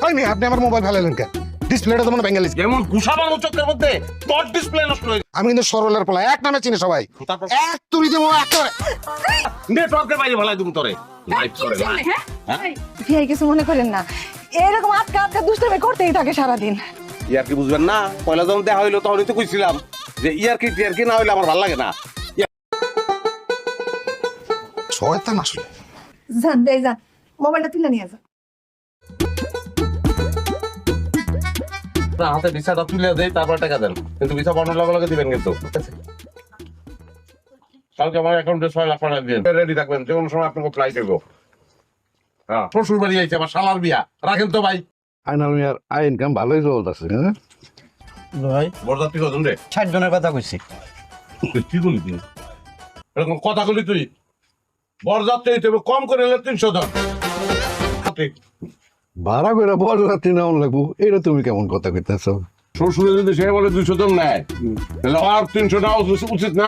ভাই আপনি আমার মোবাইল ফেলালেন কেন? ডিসপ্লেটা তো মনে বেঙ্গালিস যেমন ঘুষাবার চোখের মধ্যে তোর ডিসপ্লে নষ্ট হয়ে আমি কিন্তু সরলের পোলা এক নামে চিনি সবাই। এক তুলি দেবো এক করে। নেটওয়ার্কের বাইরে ভালাই তুমি তোরে। লাইভ করে হ্যাঁ? ভাই কিছু মনে করেন না। এরকম আটকা আটকা দুষ্টামি করতেই থাকে সারাদিন। ইয়ার কি বুঝবেন না পয়লা যখন দেখা হইল তখনই তো কইছিলাম যে ইয়ার কি টিয়ার কি না হইলে আমার ভালো লাগে না। শয়তান আসলে। যান দেয় যান। মোবাইলটা তুলে নিয়ে না হাতে ভিসাটা তুলে দেই তারপর টাকা দেন। কিন্তু ভিসা বানানোর লগে লগে দিবেন কিন্তু। কালকে আমার অ্যাকাউন্টে ছয় লাখ টাকা দিন রেডি থাকবেন যে কোনো সময় আপনাকে ফ্লাইট দেবো হ্যাঁ শ্বশুর বাড়ি আইছে আমার শালার বিয়া। রাখেন তো ভাই। আইনাল মিয়ার আই ইনকাম ভালোই চলতেছে হ্যাঁ? ভাই। বরযাত্রী কজন রে? ষাট জনের কথা কইছি। তুই কি বলি তুই এরকম কথা বলি তুই? বরযাত্রী হইতে কম করে তিনশো জন। ভাড়া করে বড় রাত্রি নাও লাগবো। এটা তুমি কেমন কথা কইতেছ? শ্বশুরে যদি সে বলে দুইশো জন নেয় তাহলে আর তিনশো নেওয়া উচিত না।